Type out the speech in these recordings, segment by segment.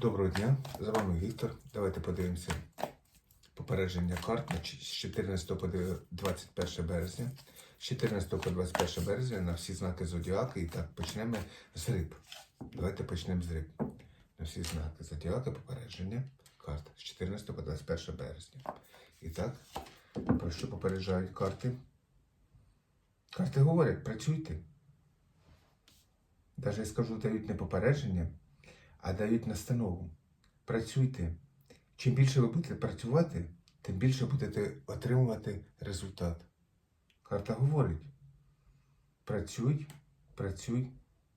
Доброго дня, з вами Віктор. Давайте подивимося попередження карт з 14 по 21 березня. З 14 по 21 березня на всі знаки зодіаки. І так, почнемо з риб. Давайте почнемо з риб. На всі знаки зодіаки попередження карт з 14 по 21 березня. І так, про що попереджають карти? Карти говорять, працюйте. Навіть я скажу, дають не попередження, а дають настанову. Працюйте. Чим більше ви будете працювати, тим більше будете отримувати результат. Карта говорить: працюй, працюй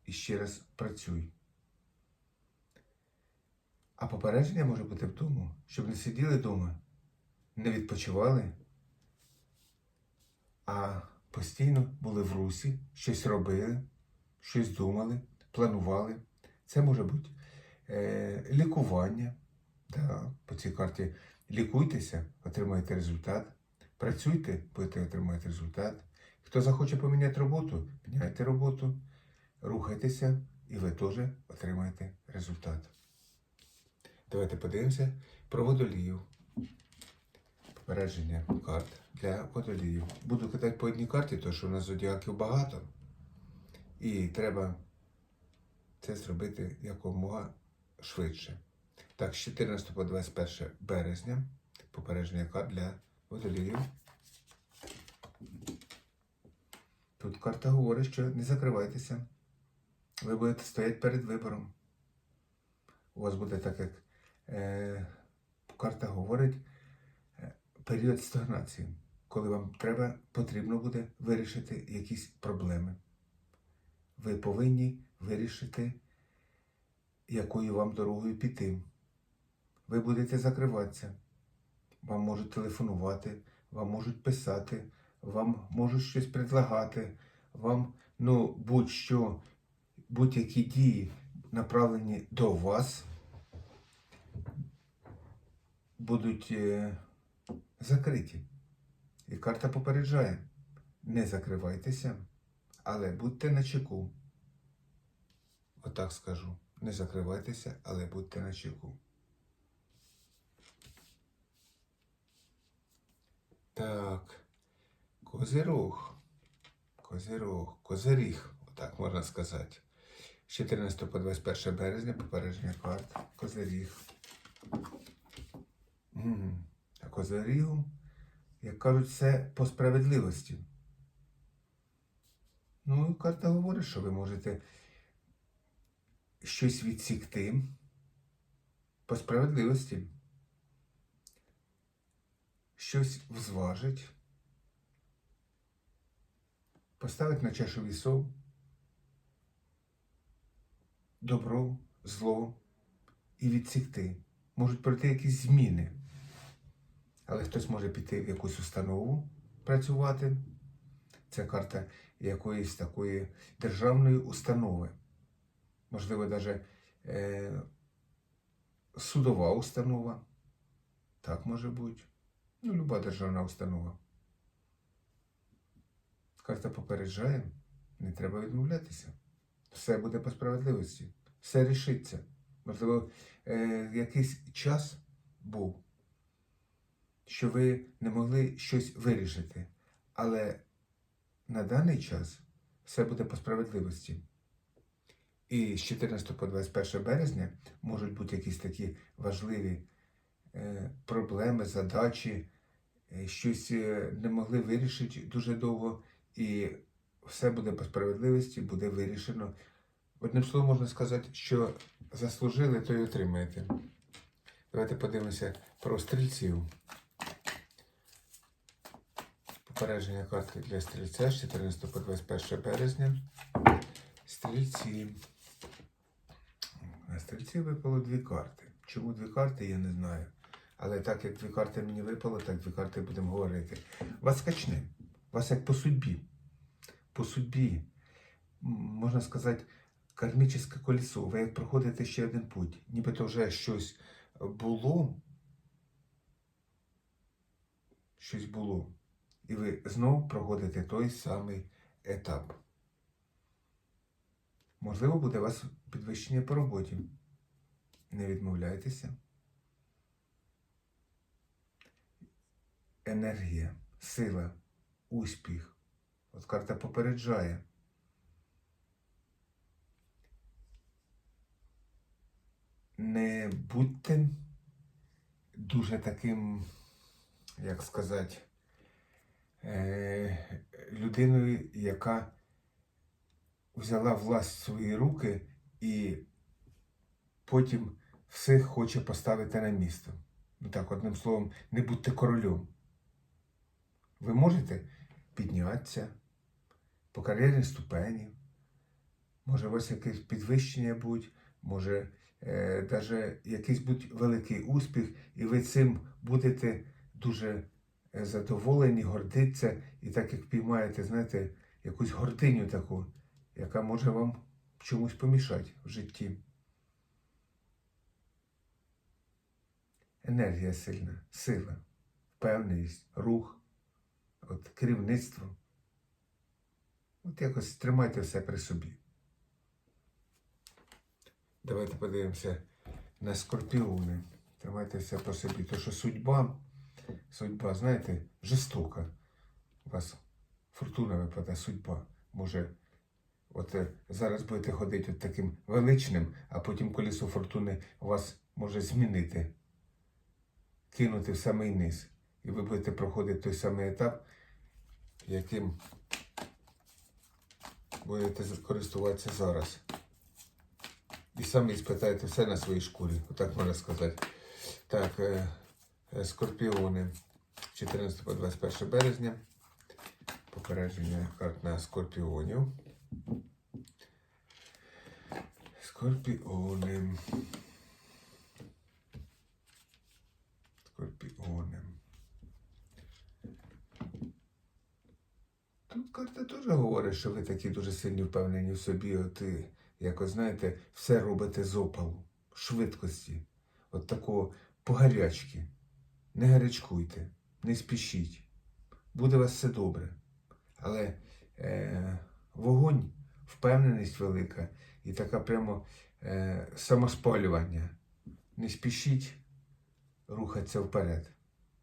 і ще раз працюй. А попередження може бути в тому, щоб не сиділи вдома, не відпочивали, а постійно були в русі, щось робили, щось думали, планували. Це може бути лікування. Да, по цій карті лікуйтеся, отримаєте результат. Працюйте, будете отримати результат. Хто захоче поміняти роботу, міняйте роботу, рухайтеся, і ви теж отримаєте результат. Давайте подивимося про водолію. Попередження карт для водолію. Буду кидати по одній карті, тому що у нас зодіаків багато. І треба це зробити якомога швидше. Так, з 14 по 21 березня попередження для водоліїв. Тут карта говорить, що не закривайтеся. Ви будете стояти перед вибором. У вас буде так, як е, карта говорить, е, період стагнації, коли вам треба, потрібно буде вирішити якісь проблеми. Ви повинні вирішити, якою вам дорогою піти. Ви будете закриватися. Вам можуть телефонувати, вам можуть писати, вам можуть щось предлагати, вам, ну, будь-що, будь-які дії направлені до вас, будуть е, закриті. І карта попереджає: не закривайтеся, але будьте на чеку. Отак скажу. Не закривайтеся, але будьте на чеку. Так. Козирог. Козирог. Козиріг, отак можна сказати. З 14 по 21 березня попередження карт. Козиріг. М. А козирігу, як кажуть, це по справедливості. Ну, карта говорить, що ви можете щось відсікти по справедливості, щось взважить, поставить на чашу вісов добро, зло і відсікти. Можуть пройти якісь зміни. Але хтось може піти в якусь установу працювати. Це карта якоїсь такої державної установи можливо, навіть е, судова установа. Так може бути. Ну, люба державна установа. Карта попереджає, не треба відмовлятися. Все буде по справедливості, все рішиться. Можливо, е, якийсь час був, що ви не могли щось вирішити. Але на даний час все буде по справедливості. І з 14 по 21 березня можуть бути якісь такі важливі е, проблеми, задачі, е, щось е, не могли вирішити дуже довго, і все буде по справедливості, буде вирішено. Одним словом, можна сказати, що заслужили, то й отримаєте. Давайте подивимося про стрільців. Попередження карти для стрільця з 14 по 21 березня. Стрільці. На стрільці випало дві карти. Чому дві карти, я не знаю. Але так як дві карти мені випало, так дві карти будемо говорити. Вас качне. Вас як по судьбі. По судьбі, можна сказати, кармічне колесо. Ви як проходите ще один путь. Нібито вже щось було. Щось було. І ви знову проходите той самий етап. Можливо, буде у вас підвищення по роботі. Не відмовляйтеся. Енергія, сила, успіх. От карта попереджає. Не будьте дуже таким, як сказати, е, людиною, яка взяла власть в свої руки і потім всіх хоче поставити на місто. Ну так, одним словом, не будьте королем. Ви можете піднятися по кар'єрній ступені, може у вас якесь підвищення будь, може е, якийсь будь великий успіх, і ви цим будете дуже е, задоволені, гордитися, і так як піймаєте, знаєте, якусь гординю таку, яка може вам чомусь помішати в житті. Енергія сильна, сила, впевненість, рух, от керівництво. От якось тримайте все при собі. Давайте подивимося на скорпіони. Тримайте все по собі. То що судьба, судьба, знаєте, жорстока. У вас фортуна випадає, судьба. Може, от е, зараз будете ходити от таким величним, а потім колесо фортуни вас може змінити, кинути в самий низ. І ви будете проходити той самий етап, яким будете користуватися зараз. І самі спитаєте все на своїй шкурі, отак можна сказати. Так, е, е, скорпіони 14 по 21 березня. Попередження карт на скорпіонів. Скорпіони. Скорпіони. Тут карта теж говорить, що ви такі дуже сильні впевнені в собі. От і, якось, знаєте, все робите з опалу, швидкості, от такого погарячки. Не гарячкуйте, не спішіть. Буде у вас все добре. Але е, вогонь, впевненість велика і така прямо е, самоспалювання. Не спішіть рухатися вперед.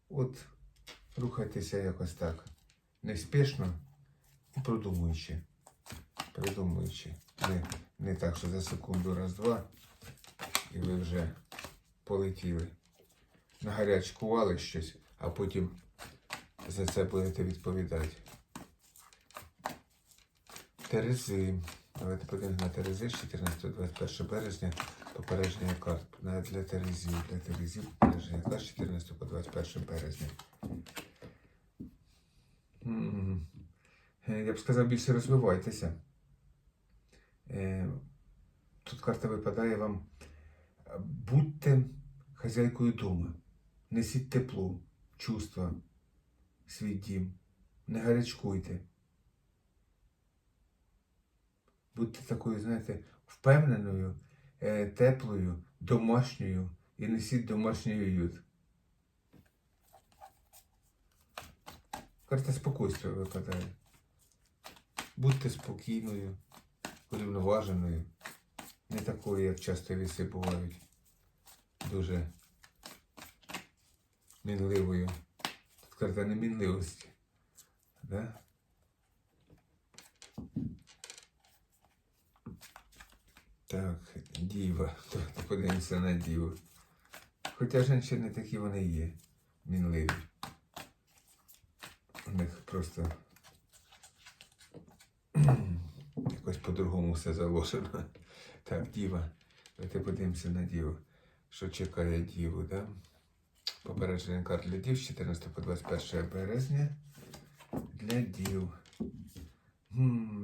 От рухайтеся якось так. Неспішно і продумуючи. Придумуючи. Не, не так, що за секунду раз-два, і ви вже полетіли. Нагарячкували щось, а потім за це будете відповідати. Терези. Давайте подивимось на Терези 14-21 березня. Попередження карт навіть для Терезів. Для Терезів попередження карт 14 по 21 березня. Е, Я б сказав, більше розвивайтеся. Е, Тут карта випадає вам. Будьте хазяйкою дому. Несіть тепло, чувства, свій дім. Не гарячкуйте. Будьте такою, знаєте, впевненою, е, теплою, домашньою і несіть домашній уют. Карта спокійствия випадає. Будьте спокійною, урівноваженою, не такою, як часто віси бувають. Дуже мінливою. Тут карта немінливості. Да? Так, діва. Давайте подивимося на діву. Хоча жінки такі вони є, мінливі. У них просто якось по-другому все заложено. Так, діва. Давайте подивимося на діву. Що чекає діву, да? Попередження карт для дів з 14 по 21 березня. Для дів.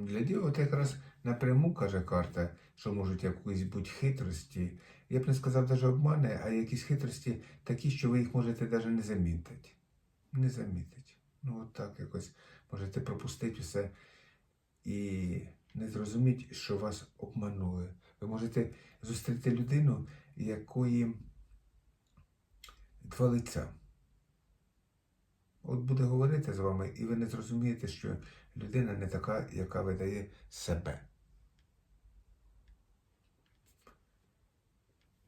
Для дів от якраз напряму каже карта, що можуть якісь бути хитрості. Я б не сказав навіть обмани, а якісь хитрості такі, що ви їх можете навіть не замітити. Не замітити. Ну от так якось можете пропустити все і не зрозуміти, що вас обманули. Ви можете зустріти людину, якої два лиця. От буде говорити з вами, і ви не зрозумієте, що людина не така, яка видає себе.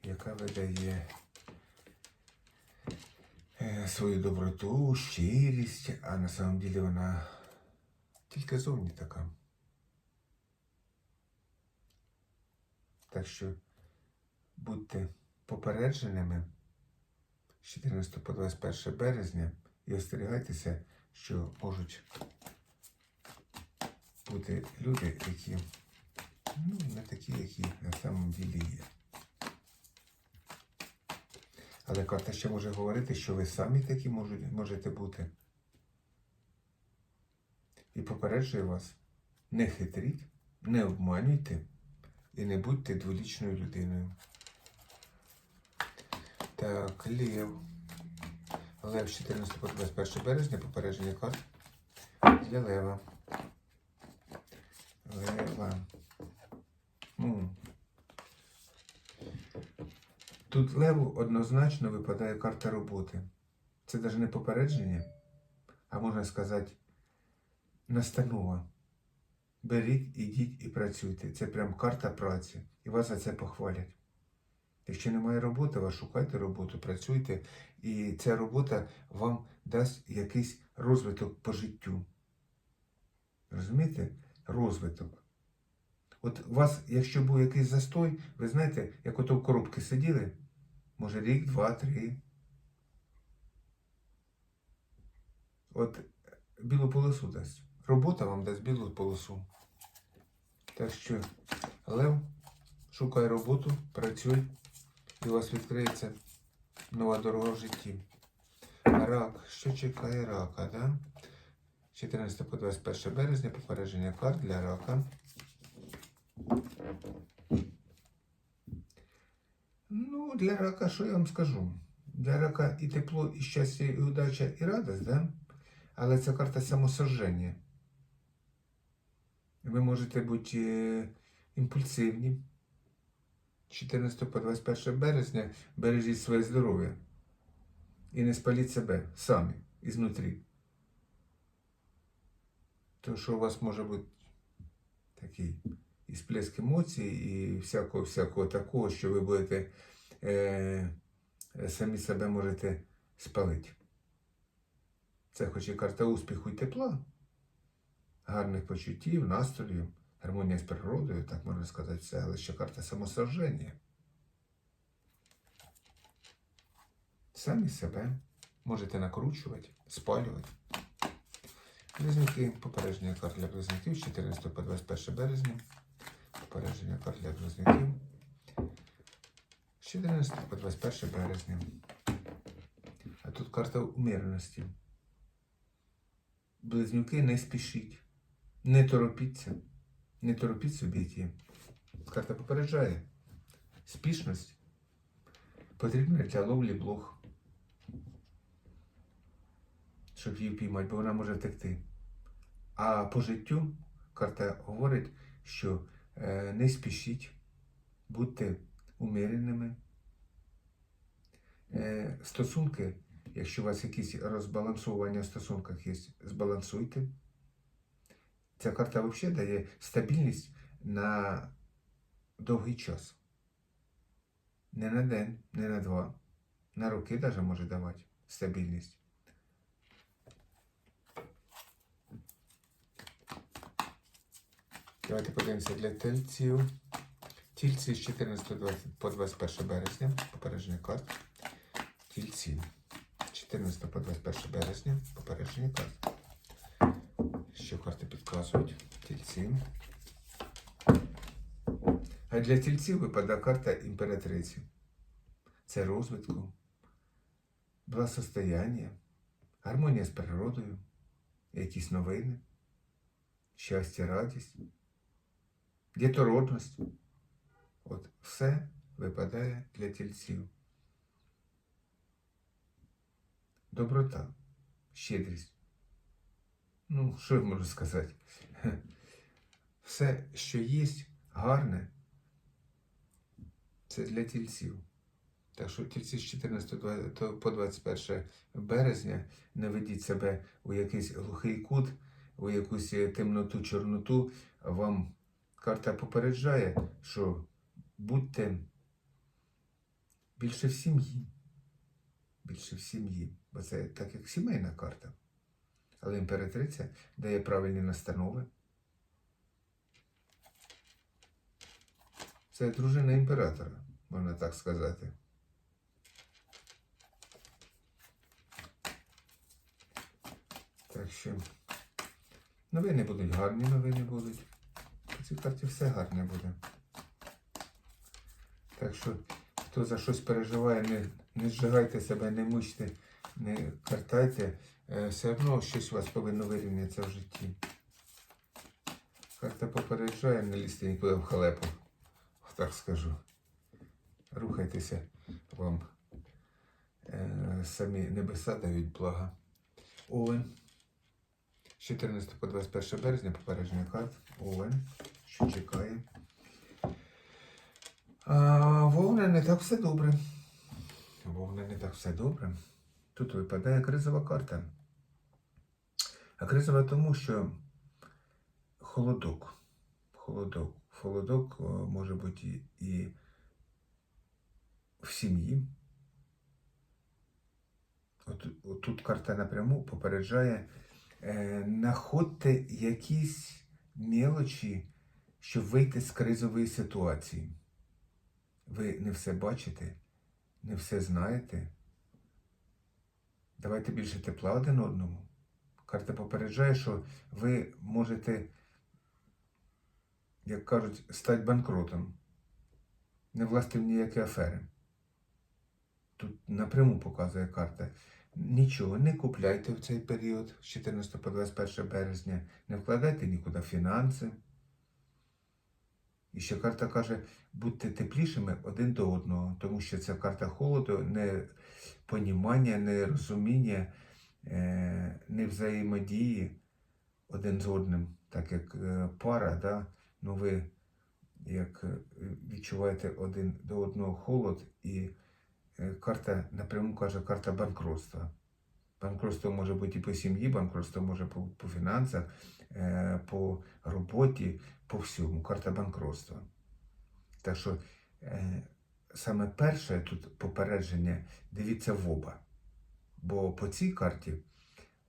яка видає е, свою доброту, щирість, а на самом деле вона тільки зовні така. Так що будьте попередженими з 14 по 21 березня і остерігайтеся, що можуть бути люди, які ну, не такі, які на самом ділі є. Але карта ще може говорити, що ви самі такі можете бути. І попереджує вас, не хитріть, не обманюйте і не будьте дволічною людиною. Так, Лев. Лев з 14 по 21 березня, попередження карт для Лева. Лева. Ну. Тут Леву однозначно випадає карта роботи. Це навіть не попередження, а можна сказати, настанова. Беріть, ідіть і працюйте. Це прям карта праці. І вас за це похвалять. Якщо немає роботи, ви шукайте роботу, працюйте, і ця робота вам дасть якийсь розвиток по життю. Розумієте? Розвиток. От у вас, якщо був якийсь застой, ви знаєте, як ото в коробки сиділи, може рік, два, три. От білу полосу дасть. Робота вам дасть білу полосу. Так що, Лев, шукай роботу, працюй, і у вас відкриється нова дорога в житті. Рак. Що чекає рака, да? 14 по 21 березня попередження карт для рака. Ну, для рака, що я вам скажу? Для рака і тепло, і щастя, і удача, і радість, да? Але це карта самосожження. Ви можете бути е, імпульсивні. 14 по 21 березня бережіть своє здоров'я. І не спаліть себе самі, ізнутрі. То, що у вас може бути такий і сплеск емоцій, і всякого всякого такого, що ви будете е, самі себе можете спалити. Це хоч і карта успіху і тепла, гарних почуттів, настроїв, гармонія з природою, так можна сказати, все, але ще карта самосожження. Самі себе можете накручувати, спалювати. Близнюки, попередження карт для близнюків з 14 по 21 березня. Попередження карт для близнюків з 14 по 21 березня. А тут карта уміреності. Близнюки не спішіть, не торопіться, не торопіть собі. Карта попереджає. Спішність потрібна для ловлі блох. Щоб її впіймати, бо вона може втекти. А по життю карта говорить, що е, не спішіть, будьте уміреними. Е, стосунки, якщо у вас якісь розбалансування в стосунках є, збалансуйте. Ця карта взагалі дає стабільність на довгий час. Не на день, не на два. На роки навіть може давати стабільність. Давайте подивимося для тельців. Тільці з 14 по 21 березня. Попередження карт. Тільці. 14 по 21 березня. Попередження карт. Що карти підказують? Тільці. А для тільців випадає карта імператриці. Це розвитку, благосостояння, гармонія з природою, якісь новини, щастя, радість, дітородність. От все випадає для тільців. Доброта, щедрість. Ну, що я можу сказати? Все, що є, гарне, це для тільців. Так що тільці з 14 по 21 березня не ведіть себе у якийсь глухий кут, у якусь темноту, чорноту. Вам карта попереджає, що будьте більше в сім'ї. Більше в сім'ї. Бо це так як сімейна карта. Але імператриця дає правильні настанови. Це дружина імператора, можна так сказати. Так що новини будуть гарні, новини будуть. Цій карті все гарне буде. Так що, хто за щось переживає, не, не зжигайте себе, не мучте, не картайте. Е, Все одно щось у вас повинно вирівнятися в житті. Карта попереджає, не лізьте нікуди в халепу. Так скажу. Рухайтеся, вам е, самі небеса дають блага. Овен. З 14 по 21 березня попередження карт. Овен. Що чекає? А, Вовна не так все добре. Вовна не так все добре. Тут випадає кризова карта. А кризова тому, що холодок. Холодок. Холодок може бути і в сім'ї. От, от тут карта напряму попереджає, е, находьте якісь мелочі, щоб вийти з кризової ситуації. Ви не все бачите, не все знаєте. Давайте більше тепла один одному. Карта попереджає, що ви можете, як кажуть, стати банкротом, не власти в ніякі афери. Тут напряму показує карта. Нічого не купляйте в цей період з 14 по 21 березня, не вкладайте нікуди фінанси. І ще карта каже, будьте теплішими один до одного, тому що це карта холоду, не понімання, не розуміння, е, не взаємодії один з одним, так як е, пара, да? ну ви як е, відчуваєте один до одного холод, і карта напряму каже карта банкротства. Банкротство може бути і по сім'ї, банкротство може по, по фінансах, по роботі, по всьому. Карта банкротства. Так що е, саме перше тут попередження дивіться в оба. Бо по цій карті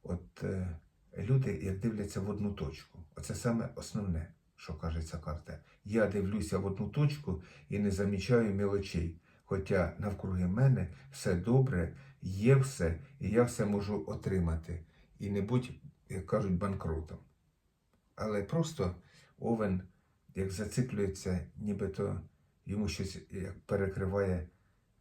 от, е, люди як дивляться в одну точку. Оце саме основне, що каже ця карта. Я дивлюся в одну точку і не замічаю мелочей. Хоча навкруги мене все добре, є все, і я все можу отримати. І не будь, як кажуть, банкротом. Але просто овен, як зациклюється, нібито йому щось перекриває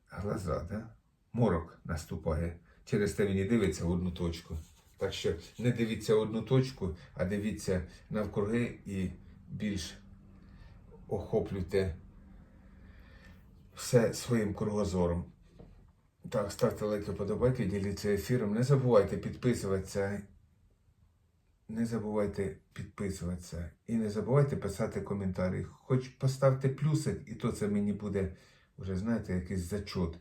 глаза, да? морок наступає. Через те він і дивиться одну точку. Так що не дивіться одну точку, а дивіться навкруги і більш охоплюйте все своїм кругозором. Так, ставте лайки, подобайки, діліться ефіром. Не забувайте підписуватися. Не забувайте підписуватися. І не забувайте писати коментарі. Хоч поставте плюсик, і то це мені буде, вже знаєте, якийсь зачот.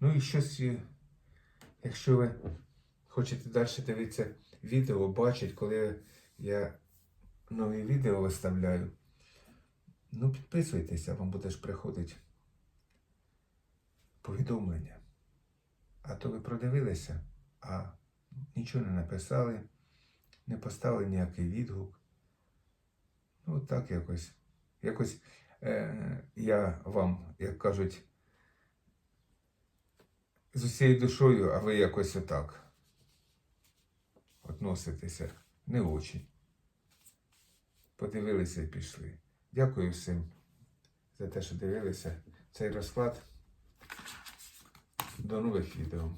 Ну і щось, е, якщо ви хочете далі дивитися відео, бачить, коли я нові відео виставляю. Ну, підписуйтеся, вам буде ж приходити повідомлення. А то ви продивилися, а нічого не написали, не поставили ніякий відгук. Ну, так якось. Якось е, я вам, як кажуть, з усією душою, а ви якось отак относитеся не очень. Подивилися і пішли. Дякую всім за те, що дивилися цей розклад. До нових відео.